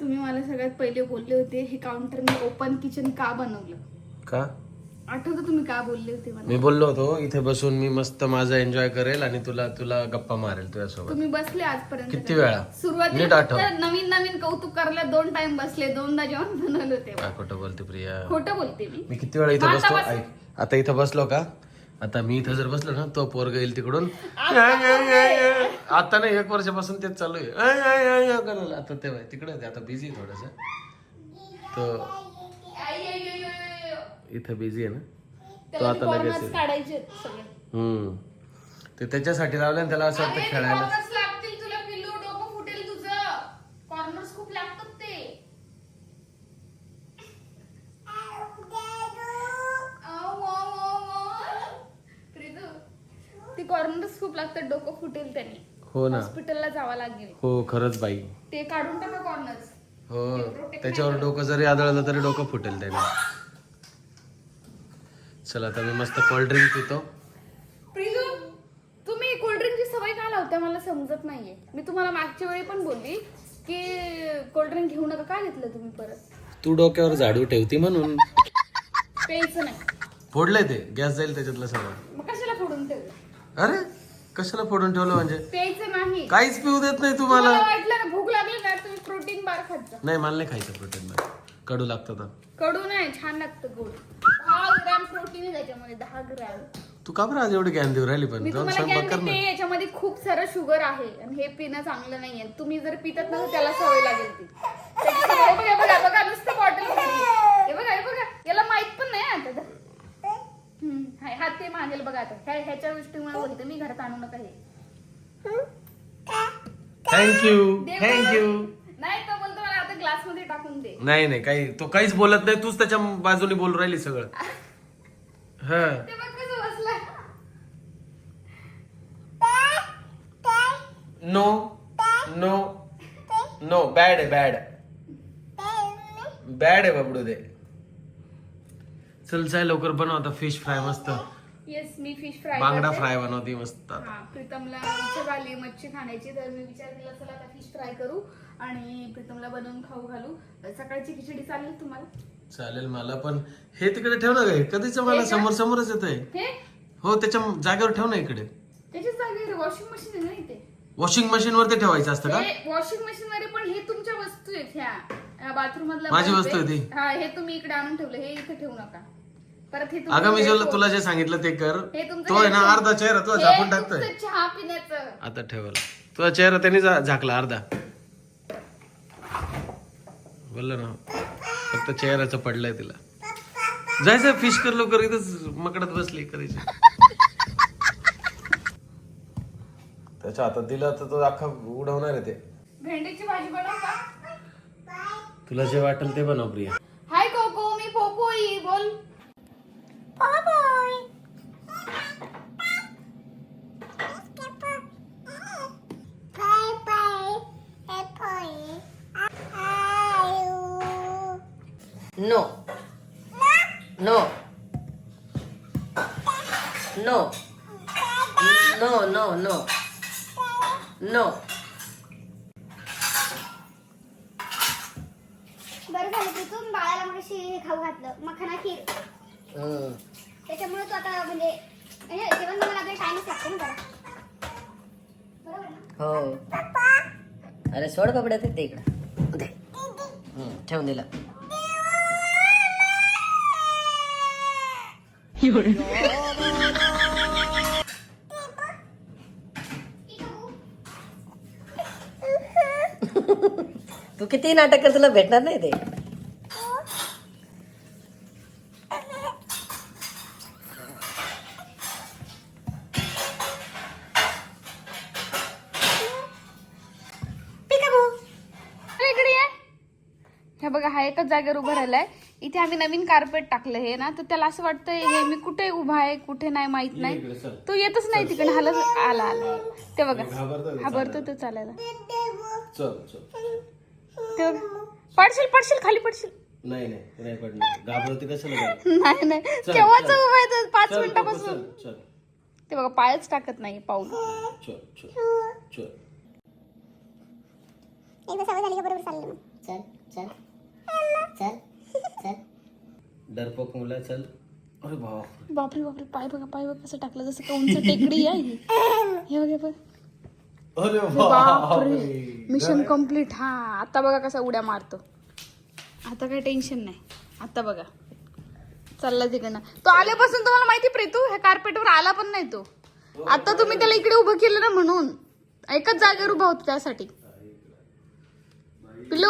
तुम्ही मला सगळ्यात पहिले बोलले होते हे काउंटर मी ओपन किचन का बनवलं? का? आठवतं तुम्ही का बोलले होते मला? मी बोललो होतो इथे बसून मी मस्त माझा एन्जॉय करेल आणि तुला तुला गप्पा मारेल तुझ्यासोबत. तुम्ही बसले आजपर्यंत किती वेळा? नीट सुरुवातीला आठव. फक्त नवीन नवीन कौतुक करायला दोन टाइम बसले दोनदा जेवण बनवलं होते. काय खोटं बोलते प्रिया? खोटं बोलते मी. मी किती वेळा इथं आता बसतो बस. ऐक आता इथं बसलो का? आता मी इथं जर बसलो ना तो पोरग येईल तिकडून. आता नाही एक वर्षापासून तेच चालू आहे आय, आय, आय, आय करायला. आता ते तिकडे आता बिझी थोडस. इथं बिझी आहे ना तो त्याला आता लगेच कॉर्नर्स येईल. काढायचे आहेत सगळे हम्म ते त्याच्यासाठी लावलं आणि त्याला असं वाटतं खेळायला कॉर्नर्स लागतील तुला पिल्लू डोकं फुटेल तुझं कॉर्नर्स खूप लागतात ते आऊ, आऊ, आऊ, आऊ. प्रीतू, ते कॉर्नर्स खूप लागतात डोकं फुटेल त्याने हो ना. हॉस्पिटलला जावं लागेल. हो खरंच बाई. ते काढून टाका कॉर्नर्स हो त्याच्यावर डोकं जरी आदळलं तरी डोकं फुटेल त्याने चला आता मी मस्त कोल्ड्रिंक पितो. प्रिजू तुम्ही कोल्ड्रिंकची सवय का लावता मला समजत नाहीये. मी तुम्हाला मागच्या वेळी पण बोलली की कोल्ड्रिंक घेऊ नका. का घेतलं तुम्ही परत? तू डोक्यावर झाडू ठेवती म्हणून. प्यायचं नाही. फोडलंय ते. गॅस जाईल त्याच्यातलं सगळं. मग कशाला फोडून ठेवलं? अरे कशाला फोडून ठेवलं म्हणजे? प्यायचं नाही. काहीच पिऊ देत नाही तुम्हाला. मला वाटलं ना भूक लागली ना तुम्ही प्रोटीन बार खात जा. नाही मला नाही खायचं प्रोटीन कडू लागतं तर. कडू नाही छान लागतं गोड. दहा ग्रॅम प्रोटीन आहे त्याच्यामध्ये दहा ग्रॅम. तू का बरं आज एवढी ज्ञान देऊ राहिली पण? मी जाऊन तुम्हाला स्वयंपाक ज्ञान कर ना. देते याच्यामध्ये खूप सारं शुगर आहे आणि हे पिणं चांगलं नाहीये. तुम्ही जर पितात ना तर त्याला सवय लागेल ती. त्याच्यामुळे बघा बघा बघा नुसतं बॉटल हे बघा हे बघा याला माहीत पण नाही आता तर. हम्म, हाय, मागेल बघा आता. ह्या- ह्याच्या गोष्टीमुळे बोलते मी घरात आणू नका हे. थँक्यू दे थँक्यू. नाही तो बोलतो मला आता ग्लासमध्ये टाकून दे. नाही नाही काही तो काहीच बोलत नाही तूच त्याच्या बाजूने बोलू राहिली सगळं. हा. ते बघ कसं बसला. नो नो नो बॅड आहे बॅड बॅड आहे बाबडू दे. चल जाय लवकर बनव आता फिश फ्राय मस्त. येस मी फिश फ्राय बांगडा फ्राय बनवती मस्त. हा प्रीतमला इच्छा झाली मच्छी खाण्याची तर मी विचार केला चला आता फिश फ्राय करू आणि प्रीतमला बनवून खाऊ घालू. सकाळची खिचडी चालेल तुम्हाला? चालेल मला पण. हे तिकडे ठेव ना गे. कधीच मला समोर समोरच येत आहे हे? हो त्याच्या जागेवर ठेव ना इकडे. त्याच्याच जागेवर वॉशिंग मशीन आहे ना इथे? वॉशिंग मशीन वरती ठेवायचं असतं का? वॉशिंग मशीन मध्ये पण हे तुमच्या वस्तू आहेत ह्या. बाथरूम मधल्या माझी वस्तू आहे ती? हा हे तुम्ही इकडे आणून ठेवलं. हे इथे ठेवू नका. परत हे अगं मी ठेव- तुला जे सांगितलं ते कर. हे तुमचं तो आहे ना अर्धा चेहरा तुला झाकून टाकतोय. तुमचं चहा पिण्याचं. आता ठेवला. तुझा चेहरा त्यांनी झा- झाकला अर्धा. बोललं ना फक्त चेहऱ्याचं पडलंय तिला. जायचं फिश कर लवकर इथंच मकडत बसली करायची. त्याच्या हातात दिलं तर तो अख्खा उडवणार आहे ते. भेंडीची भाजी बनव का? तुला जे वाटेल ते बनव प्रिया हाय कोको मी पोपोई बोल No. No. No. No, no, no. No. बरं झालं की तू बाळाला मग हे खाऊ घातलं मखाना खीर. त्याच्यामुळे तू आता म्हणजे हे जेवण बनवायला आपल्याला टाइमच लागतो ना जरा बरोबर ना हो अरे सोड कपडे ते इकडं दे ठेवून दिला तू किती नाटक कर तुला भेटणार नाही ते? हे बघा हा एकच जागेवर उभा राहिलाय. इथे आम्ही नवीन कार्पेट टाकलं हे ना तर त्याला असं वाटतंय हे मी कुठे उभा आहे कुठे नाही माहीत नाही. तो येतच नाही तिकडे हालत आला आला ते बघा घाबरतो तो चालायला. चल चल. ते बघा. पडशील पडशील खाली पडशील. नाही नाही नाही घाबरते नाही नाही. केव्हाच उभा आहे तो? पाच मिनिटापासून. चल ते बघा पायच टाकत नाही पाऊल. चल चल चल. एकदा सवय झाली का बरोबर चाललं चल चल. चल. डरपोक मुलं चल. अरे बाप बापरे बापरे. पाय बघा पाय बघा कसं टाकलं. जसं का उंच टेकडी आहे ही. हे बघा बघ. अरे बापरे. मिशन कंप्लीट हा आता बघा कसा उड्या मारतो. आता काही टेन्शन नाही. आता बघा. चालला तिकडनं. तो आल्यापासून तुम्हाला माहिती प्रीतू? ह्या कार्पेटवर आला पण नाही तो. आता तुम्ही त्याला इकडे उभं केलं ना म्हणून. एकच जागेवर उभा होतो त्यासाठी. पिल्लू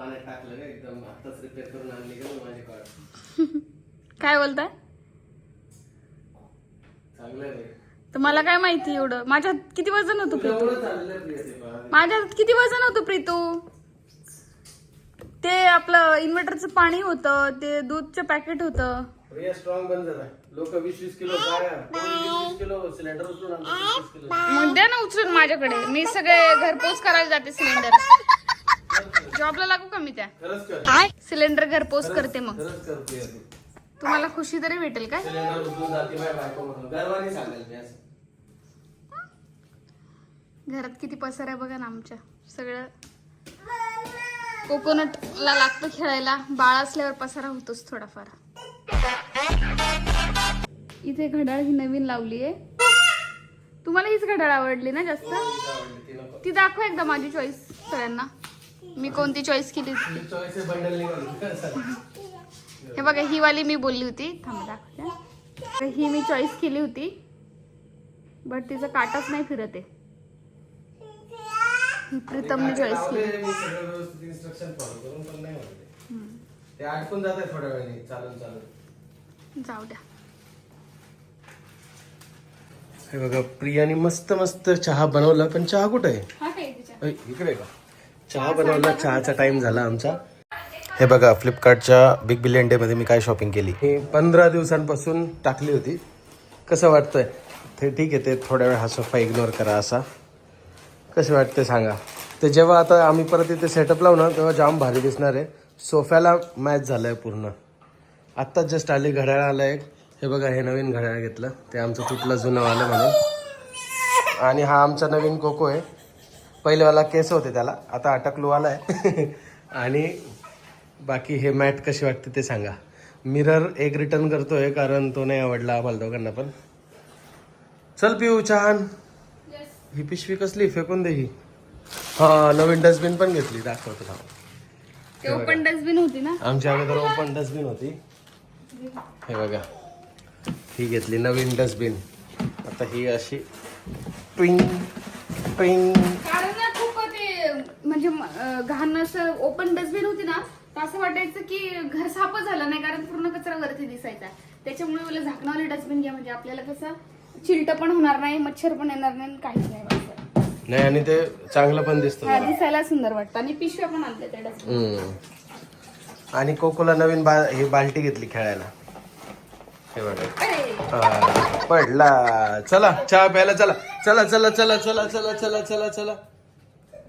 पाण्यात टाकलं का एकदम आताच रिपेअर करून आणली का माझी कार काय बोलताय? चांगलं रे. तर मला काय माहिती एवढं? माझ्यात किती वजन होतं प्रीतू? ते पण. माझ्यात किती वजन होतं प्रीतू? ते आपलं इन्व्हर्टरचं पाणी होतं ते दूधचं पॅकेट होतं. प्रिया स्ट्रॉंग बन जरा लोक वीस वीस किलो काय वीस वीस किलो सिलेंडर उचलून आणतात वीस किलो. मग द्या ना उचलून माझ्याकडे. मी सगळे घरपोच करायला जाते सिलेंडर जॉबला लागू का मी त्या? सिलेंडर घरपोच करते मग. तुम्हाला खुशी तरी भेटेल काय? घरात किती पसार आहे बघा ना आमच्या. सगळं कोकोनट ला लागतं खेळायला. बाळ असल्यावर पसारा होतोच थोडाफार. इथे घड्याळ ही नवीन लावली आहे तुम्हाला हीच घड्याळ आवडली ना जास्त? नको. ती दाखव एकदा माझी चॉईस सगळ्यांना. मी कोणती चॉईस केली? हे बघा ही वाली मी बोलली होती. थांबा दाखवते. ही मी चॉईस केली होती. बट तिचा काटाच नाही फिरत आहे. प्रीतमने चॉईस केली. मी सगळं व्यवस्थित इन्स्ट्रक्शन फॉलो करून पण नाही होत ते. ते अडकून जात आहे थोड्या वेळाने. चालून चालून. जाऊ द्या. हे बघा प्रियाने मस्त मस्त चहा बनवला पण चहा कुठे आहे? हा इकडे का? चहा बनवला चहाचा टाइम झाला आमचा. हे बघा फ्लिपकार्टच्या बिग बिलियन डे मध्ये मी काय शॉपिंग केली? हे पंधरा दिवसांपासून टाकली होती. कसं वाटतंय? ते ठीक आहे ते थोड्या वेळ हा सोफा इग्नोर करा असा. कसं वाटतं सांगा. ते जेव्हा आता आम्ही परत इथे सेटअप लावू ना तेव्हा जाम भारी दिसणार आहे. सोफ्याला मॅच झालं आहे पूर्ण. आत्ताच जस्ट आली घड्याळ आलं एक. हे बघा हे नवीन घड्याळ घेतलं. ते आमचं तुटलं जुनं आलं म्हणून. आणि हा आमचा नवीन कोको आहे. पहिलेवाला केस होते त्याला. आता अटकलू आला आहे आणि बाकी हे मॅट कशी वाटते ते सांगा. मिरर एक रिटर्न करतोय कारण तो नाही आवडला आम्हाला दोघांना पण. चल पिऊ छान. ही पिशवी कसली? फेकून दे ही. हा नवीन डस्टबिन पण घेतली. दाखवतो ओपन डस्टबिन होती ना? आमच्या अगोदर ओपन डस्टबिन होती. हे बघा. ही घेतली नवीन डस्टबिन. आता ही अशी ट्विंग ट्विंग. म्हणजे घाण असं ओपन डस्टबिन होती ना तर असं वाटायचं की घर साफच झालं नाही कारण पूर्ण कचरा वरती दिसायचा. त्याच्यामुळे मला झाकणावाले डस्टबिन घ्या म्हणजे आपल्याला कसं चिलट पण होणार नाही मच्छर पण येणार नाही आणि काहीच नाही. नाही आणि ते चांगलं पण दिसतं दिसायला सुंदर वाटतं आणि पिशव्या पण आणल्या त्या डस्टबिन. आणि कोकोला नवीन बा ही बाल्टी घेतली खेळायला. हे बघा. हा, पडला. चला चहा प्यायला चला. चला चला चला चला चला चला चला चला.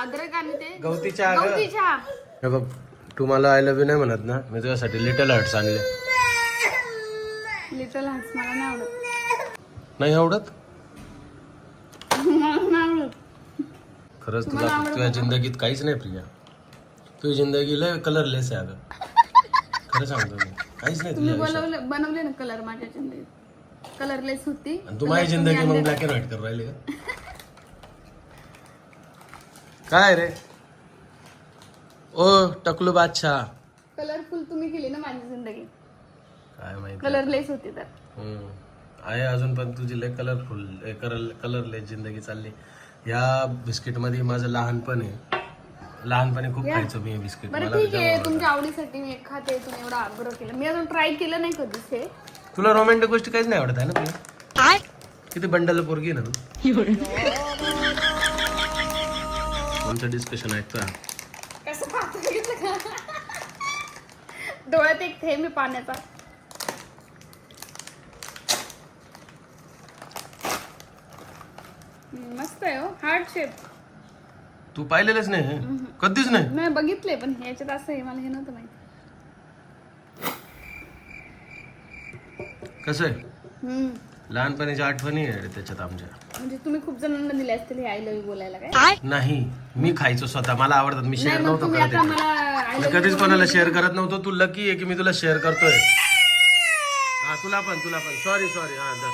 अद्रक आणि ते गवती चहा ग. गवती चहा हे बघ तू मला आय लव्ह यू नाही म्हणत ना मी तुझ्यासाठी लिटल हार्ट्स आणले. लिटल हार्ट्स मला नाही आवडत. नाही आवडत? मला नाही आवडत. खरंच तुला तुझ्या जिंदगीत काहीच नाही प्रिया. तुझी जिंदगी लय कलरलेस आहे अगं. खरं सांगतो मी. काहीच नाही तुम्ही तुझ्या आयुष्यात बनवले ना कलर माझ्या जिंदगीत. कलरलेस होती. आणि तू माझी जिंदगी मग ब्लॅक अँड व्हाईट करू राहिली का? काय रे? ओ टकलू बादशाह. कलरफुल तुम्ही केली ना माझी जिंदगी. काय माहिती कलरलेस होती तर. हम्म. आहे अजून पण तुझी लय कलरफुल कलर कलरलेस जिंदगी चालली. या बिस्किटमध्ये माझं लहानपण आहे. लहानपणी खूप खायचो मी हे बिस्किट. बरं मला ठीक आहे. तुमच्या आवडीसाठी मी एक खाते तुम्ही एवढा आग्रह केला. मी अजून ट्राय केलं नाही कधीच हे. तुला रोमॅन्टिक गोष्टी काहीच नाही आवडत आहे ना तुला? किती बंडल पोरगी आहे ना तू? आमचं डिस्कशन ऐकतो कसं पाहतो बघितलं का? डोळ्यात एक थेंब आहे पाण्याचा. मस्त आहे हो हार्ट शेप तू पाहिलेलंच नाही हे? कधीच नाही? नाही बघितले पण याच्यात असं आहे मला हे नव्हतं माहिती. कसं आहे? हम्म. लहानपणीच्या आठवणी आहे रे त्याच्यात आमच्या. म्हणजे तुम्ही खूप जणांना दिले असतील हे आय लव्ह यू बोलायला काय? नाही मी खायचो स्वतः. मला आवडतात. मी शेअर नाही मग नव्हतो तुम्ही करत आता आय मी कधीच कोणाला शेअर करत नव्हतो. तू लकी आहे की मी तुला शेअर करतोय? हा तुला पण तुला पण. सॉरी सॉरी हा धर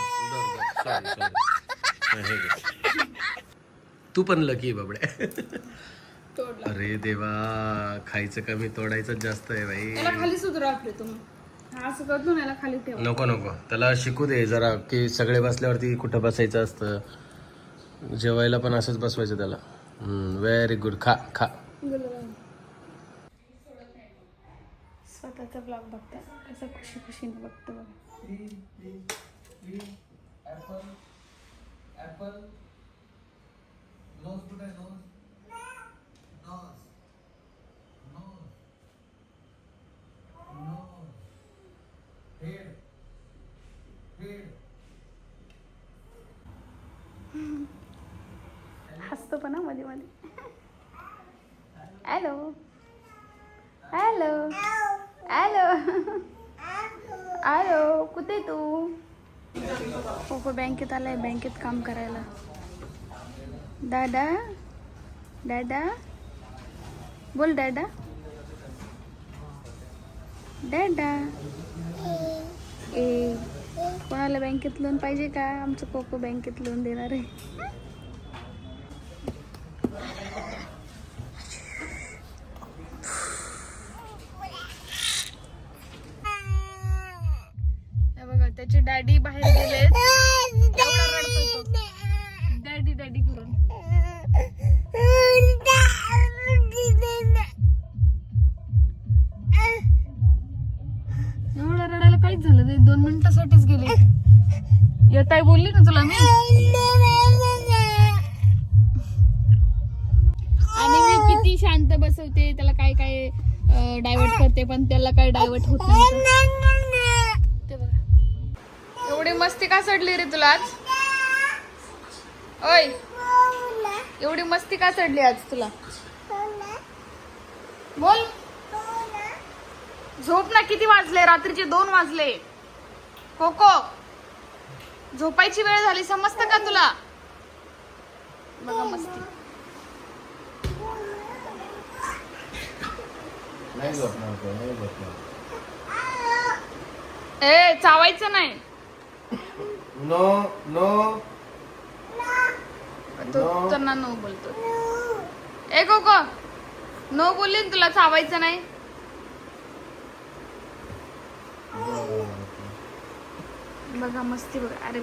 धर धर सॉरी सॉरी तू पण लकी तोडला. अरे देवा खायचं कमी तोडायचं जास्त आहे बाई. खाली सुधरा आपले तुम्ही. असं करतो ना याला खाली ठेव. नको नको. त्याला शिकू दे जरा की सगळे बसल्यावरती कुठं बसायचं असतं. जेवायला पण असंच बसवायचं त्याला. व्हेरी गुड खा खा. स्वतःचा ब्लॉग बघता. कसं खुशी खुशीने बघतो बघा. पण हा मध्ये मध्ये. हॅलो हॅलो हॅलो हॅलो कुठे तू? पोपो बँकेत आलाय बँकेत काम करायला. दादा? दादा? बोल दादा. दादा? ए कोणाला बँकेत लोन पाहिजे का? आमचं कोको बँकेत लोन देणार आहे. त्याला होत एवढी मस्ती का चढली रे तुला आज? ओय. एवढी मस्ती का चढली आज तुला? बोल. झोप ना किती वाजले? रात्रीचे दोन वाजले. कोको. झोपायची वेळ झाली समजतं का तुला? बघा मस्ती. ए चावायचं नाही. No no. तो त्यांना नो बोलतो. ए कोको नो बोलली ना तुला चावायचं नाही? बघा मस्ती बघा. अरे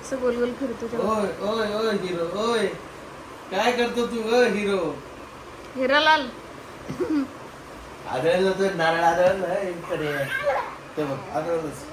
असं गोल गोल फिरतो तेव्हा. ओय ओय ओय हिरो ओय. काय करतो तू ओ हिरो? हिरालाल आढळलं तर नारळ आढळलं इकडे ते बघ आढळलंच